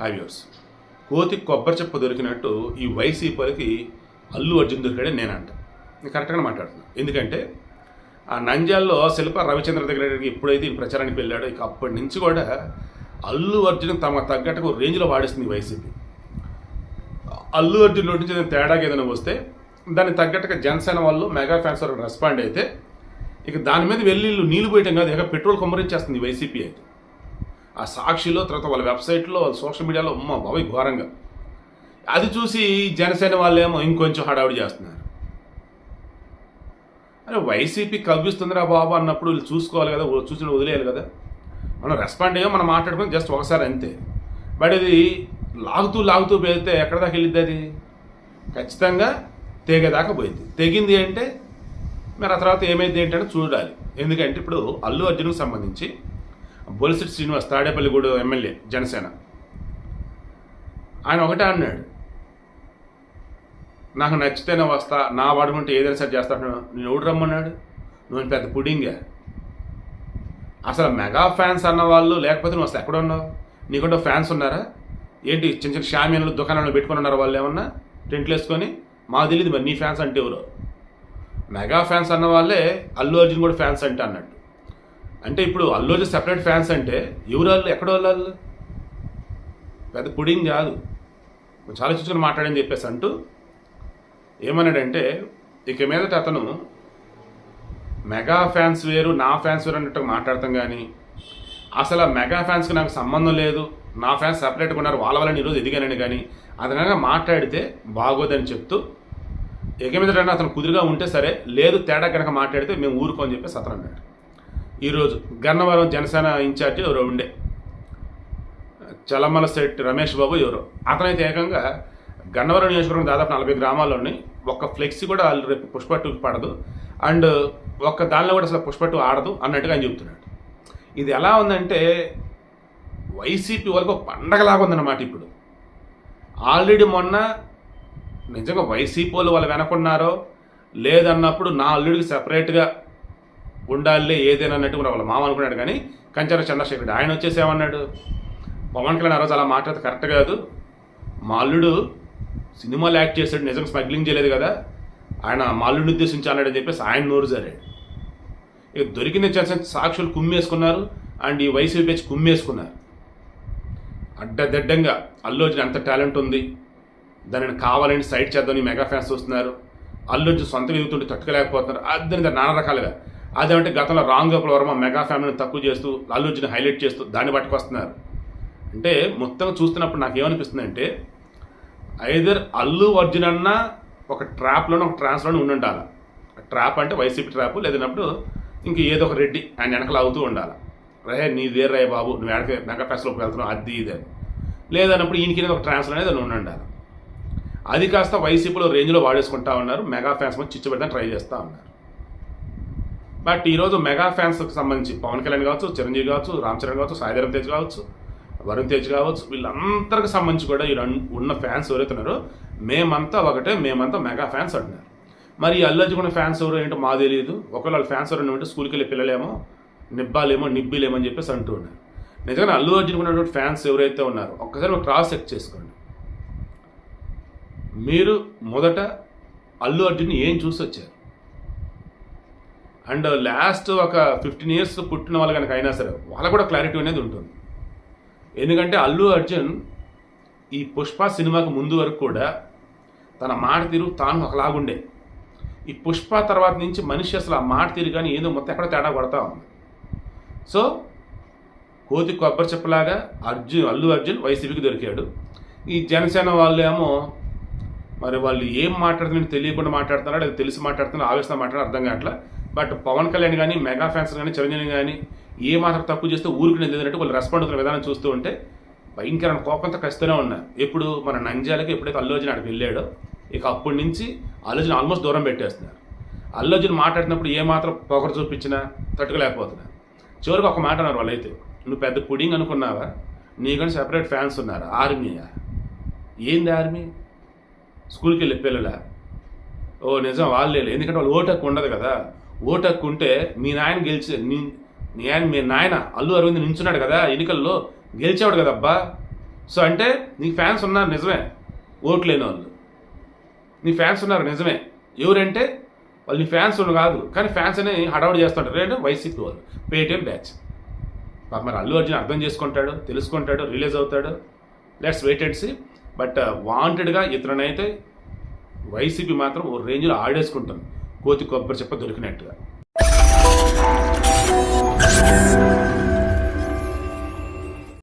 హ్యావ్యూర్స్ కోతి కొబ్బరి చెప్ప దొరికినట్టు ఈ వైసీపీలకి అల్లు అర్జున్ దొరికాడే నేనంట. నేను కరెక్ట్గా మాట్లాడుతున్నాను ఎందుకంటే ఆ నంజాల్లో శిల్ప రవిచంద్ర దగ్గరికి ఎప్పుడైతే ఈ ప్రచారానికి వెళ్ళాడో ఇక అప్పటి నుంచి కూడా అల్లు అర్జున్ తమ తగ్గట్టుకు రేంజ్లో వాడేస్తుంది వైసీపీ. అల్లు అర్జున్ నోటి నుంచి ఏదైనా తేడాగా ఏదైనా వస్తే దాన్ని తగ్గట్టుగా జనసేన వాళ్ళు మెగా ఫ్యాన్స్ వాళ్ళు రెస్పాండ్ అయితే ఇక దాని మీద వెళ్ళి నీళ్ళు పోయటం కాదు ఇక పెట్రోల్ కొమ్మరించేస్తుంది వైసీపీ అయితే. ఆ సాక్షిలో తర్వాత వాళ్ళ వెబ్సైట్లో వాళ్ళ సోషల్ మీడియాలో అమ్మ బాబాయ్ ఘోరంగా. అది చూసి జనసేన వాళ్ళేమో ఇంకొంచెం హడావిడి చేస్తున్నారు. అరే వైసీపీ కవ్విస్తుందిరా బాబు అన్నప్పుడు వీళ్ళు చూసుకోవాలి కదా చూసిన చూసి వదిలేయాలి కదా. మనం రెస్పాండ్ అయ్యో మనం మాట్లాడుకుని జస్ట్ ఒకసారి అంతే. బట్ ఇది లాగుతూ లాగుతూ పెడితే ఎక్కడ దాకా వెళ్ళిద్ది అది? ఖచ్చితంగా తెగేదాకా పోయింది. తెగింది అంటే మరి ఆ తర్వాత ఏమైంది ఏంటంటే చూడాలి. ఎందుకంటే ఇప్పుడు అల్లు అర్జున్కి సంబంధించి బొలిసిటి శ్రీనివాస్ తాడేపల్లిగూడు ఎమ్మెల్యే జనసేన. ఆయన ఒకటే అన్నాడు నాకు నచ్చితేనే వస్తా నా వాడుకుంటే ఏదైనా సరే చేస్తాను నేను ఎవడు రమ్మన్నాడు? నువ్వు పెద్ద పుడింగా? అసలు మెగా ఫ్యాన్స్ అన్న వాళ్ళు లేకపోతే నువ్వు అసలు ఎక్కడ ఉన్నావు? నీకుంటే ఫ్యాన్స్ ఉన్నారా? ఏంటి చిన్న చిన్న షామియాన్లు దుకాణాలు పెట్టుకుని ఉన్నారు వాళ్ళు ఏమన్నా? టెంట్లు వేసుకొని? మాకు తెలియదు మరి నీ ఫ్యాన్స్ అంటే ఎవరు. మెగా ఫ్యాన్స్ అన్న వాళ్ళే అల్లు అర్జున్ కూడా ఫ్యాన్స్ అంటే అన్నట్టు అంటే ఇప్పుడు అల్లు సెపరేట్ ఫ్యాన్స్ అంటే ఎవరు వాళ్ళు ఎక్కడ వాళ్ళు వాళ్ళు పెద్ద పుడింగ్ కాదు. చాలా చూసుకొని మాట్లాడని చెప్పేసి అంటూ ఏమన్నాడంటే ఇక మీదట అతను మెగా ఫ్యాన్స్ వేరు నా ఫ్యాన్స్ వేరు అన్నట్టు మాట్లాడతాం కానీ అసలు ఆ మెగా ఫ్యాన్స్కి నాకు సంబంధం లేదు. నా ఫ్యాన్స్ సపరేట్గా ఉన్నారు. వాళ్ళ వల్ల ఈరోజు ఎదిగానని కానీ అదనంగా మాట్లాడితే బాగోదని చెప్తూ ఇక మీద అతను కుదురుగా ఉంటే సరే లేదు తేడా కనుక మాట్లాడితే మేము ఊరుకోని చెప్పేసి అతను అన్నాడు. ఈరోజు గన్నవరం జనసేన ఇన్ఛార్జ్ ఎవరో ఉండే. చలమల శెట్టి రమేష్ బాబు ఎవరో. అతనైతే ఏకంగా గన్నవరం నియోజకవర్గం దాదాపు నలభై గ్రామాల్లోని ఒక్క ఫ్లెక్సీ కూడా వాళ్ళు రేపు పుష్ప టూకి పడదు. అండ్ ఒక్క దానిలో కూడా అసలు పుష్ప టూ ఆడదు అన్నట్టుగా ఆయన చెప్తున్నాడు ఇది ఎలా ఉందంటే వైసీపీ వరకు ఒక పండగలాగా ఉందన్నమాట ఇప్పుడు. ఆల్రెడీ మొన్న నిజంగా వైసీపీ వాళ్ళు వాళ్ళు వెనకున్నారో లేదన్నప్పుడు నా అల్లుడికి సపరేట్గా ఉండాలి ఏదైనా అన్నట్టు కూడా వాళ్ళ మామ అనుకున్నాడు కానీ కంచర చంద్రశేఖరుడు ఆయన వచ్చేసేమన్నాడు పవన్ కళ్యాణ్ ఆ రోజు అలా మాట్లాడితే కరెక్ట్ కాదు. మా అల్లుడు సినిమాలు యాక్ట్ చేశాడు నిజం స్మగ్లింగ్ చేయలేదు కదా. ఆయన మా అల్లుడిని ఉద్దేశించి అన్నాడని చెప్పేసి ఆయన నోరు జరాడు. ఇక దొరికిన చేసిన సాక్షులు కుమ్మేసుకున్నారు అండ్ ఈ వైసీపీ పేచి కుమ్మేసుకున్నారు. అడ్డదిడ్డంగా అల్లు అర్జున్ ఎంత టాలెంట్ ఉంది దానిని కావాలని సైడ్ చేద్దామని మెగా ఫ్యాన్స్ చూస్తున్నారు. అల్లు అర్జున్ సొంతంగా ఎదుగుతుంటే తట్టుకోలేకపోతున్నారు. అదని నానా రకాలుగా అదేమంటే గతంలో రామ్ గోపాల్ వర్మ మెగా ఫ్యామిలీని తక్కువ చేస్తూ అల్లు అర్జున్ హైలైట్ చేస్తూ దాన్ని పట్టుకొస్తున్నారు అంటే మొత్తం చూస్తున్నప్పుడు నాకు ఏమనిపిస్తుంది అంటే ఐదర్ అల్లు అర్జున్ అన్న ఒక ట్రాప్లోనే ఒక ట్రాన్స్లోనే ఉండి ఉండాలి ట్రాప్ అంటే వైసీపీ ట్రాప్ లేదన్నప్పుడు ఇంక ఏదో ఒక రెడ్డి ఆయన వెనకలు అవుతూ ఉండాలి. రే నీ వేరు రే బాబు నువ్వు ఎడక మెగా ఫెస్ట్లోకి వెళ్తున్నావు అది ఇది అని. లేదన్నప్పుడు ఈయనకి ఒక ట్రాన్స్లో అనేది ఉండి ఉండాలి అది కాస్త వైసీపీలో రేంజ్లో వాడేసుకుంటా ఉన్నారు మెగా ఫ్యాన్స్ మీద చిచ్చు పెడతాను ట్రై చేస్తూ ఉన్నారు. బట్ ఈరోజు మెగా ఫ్యాన్స్కి సంబంధించి పవన్ కళ్యాణ్ కావచ్చు చిరంజీవి కావచ్చు రామ్ చరణ్ కావచ్చు సాయిధరం తేజ్ కావచ్చు వరుణ్ తేజ్ కావచ్చు వీళ్ళందరికి సంబంధించి కూడా ఈ ఉన్న ఫ్యాన్స్ ఎవరైతే ఉన్నారో మేమంతా ఒకటే మేమంతా మెగా ఫ్యాన్స్ అంటున్నారు. మరి అల్లర్జుకున్న అల్లు ఫ్యాన్స్ ఎవరు ఏంటో మా తెలియదు. ఒకవేళ వాళ్ళ ఫ్యాన్స్ ఎవరైనా ఉంటే స్కూల్కి వెళ్ళే పిల్లలేమో నిబ్బాలేమో నిబ్బిలేమో అని చెప్పేసి అంటూ ఉన్నారు. నిజంగా అల్లు అర్జున్ ఉన్నటువంటి ఫ్యాన్స్ ఎవరైతే ఉన్నారో ఒక్కసారి క్రాస్ చెక్ చేసుకోండి. మీరు మొదట అల్లు అర్జున్ ఏం చూసి వచ్చారు? అండ్ లాస్ట్ ఒక ఫిఫ్టీన్ ఇయర్స్ పుట్టిన వాళ్ళు కనుక అయినా సరే వాళ్ళకు కూడా క్లారిటీ అనేది ఉంటుంది. ఎందుకంటే అల్లు అర్జున్ ఈ పుష్ప సినిమాకు ముందు వరకు కూడా తన మాట తీరు తాను ఒకలాగుండే. ఈ పుష్ప తర్వాత నుంచి మనిషి అసలు ఆ మాట తీరు కానీ ఏదో మొత్తం ఎక్కడ తేడా కొడతా ఉంది. సో కోతి కొబ్బరి చెప్పలాగా అర్జున్ అల్లు అర్జున్ వైసీపీకి దొరికాడు. ఈ జనసేన వాళ్ళు ఏమో మరి వాళ్ళు ఏం మాట్లాడుతున్నారో తెలియకుండా మాట్లాడుతున్నారో అది తెలిసి మాట్లాడుతున్నారో ఆవేశంగా మాట్లాడారు అర్థం కావట్లా. బట్ పవన్ కళ్యాణ్ కానీ మెగా ఫ్యాన్స్ కానీ చిరంజీవి కానీ ఏ మాత్రం తప్పు చేస్తే ఊరికి లేదంటే వాళ్ళు రెస్పాండ్ అవుతున్న విధానం చూస్తూ ఉంటే భయంకరమైన కోపంతో ఖచ్చితంగా ఉన్నారు ఎప్పుడు మన నంజాలకి ఎప్పుడైతే అల్లు అర్జున్ అక్కడికి వెళ్ళాడో ఇక అప్పటి నుంచి అల్లు అర్జున్ ఆల్మోస్ట్ దూరం పెట్టేస్తున్నారు. అల్లు అర్జున్ మాట్లాడినప్పుడు ఏ మాత్రం పొగరు చూపించినా తట్టుకోలేకపోతున్నారు చివరికి ఒక మాట అన్నారు వాళ్ళైతే నువ్వు పెద్ద పుడింగ్ అనుకున్నావా? నీకని సెపరేట్ ఫ్యాన్స్ ఉన్నారు ఆర్మీయా ఏంది ఆర్మీ స్కూల్కి వెళ్ళే పిల్లల? ఓ నిజం వాళ్ళే ఎందుకంటే వాళ్ళు ఓటు ఉండదు కదా. ఓటు ఉంటే మీ నాయన గెలిచి నీ ఆయన మీ నాయన అల్లు అరవింద్ నించున్నాడు కదా ఎన్నికల్లో గెలిచేవాడు కదా అబ్బా. సో అంటే నీ ఫ్యాన్స్ ఉన్నారు నిజమే ఓట్లు లేని వాళ్ళు నీ ఫ్యాన్స్ ఉన్నారు నిజమే. ఎవరంటే వాళ్ళు నీ ఫ్యాన్స్ ఉన్న కాదు కానీ ఫ్యాన్స్ అని హడావుడి చేస్తుంటారు. అంటే వైసీపీ వాళ్ళు పేటిఎం బ్యాచ్. పాప మరి అల్లు అర్జున్ అర్థం చేసుకుంటాడు తెలుసుకుంటాడు రిలీజ్ అవుతాడు. Let's wait and see. But uh, వాంటెడ్గా ఇతరునైతే వైసీపీ మాత్రం ఓ రేంజ్లో ఆడేసుకుంటుంది. కోతి కొబ్బరి చెప్ప దొరికినట్టుగా.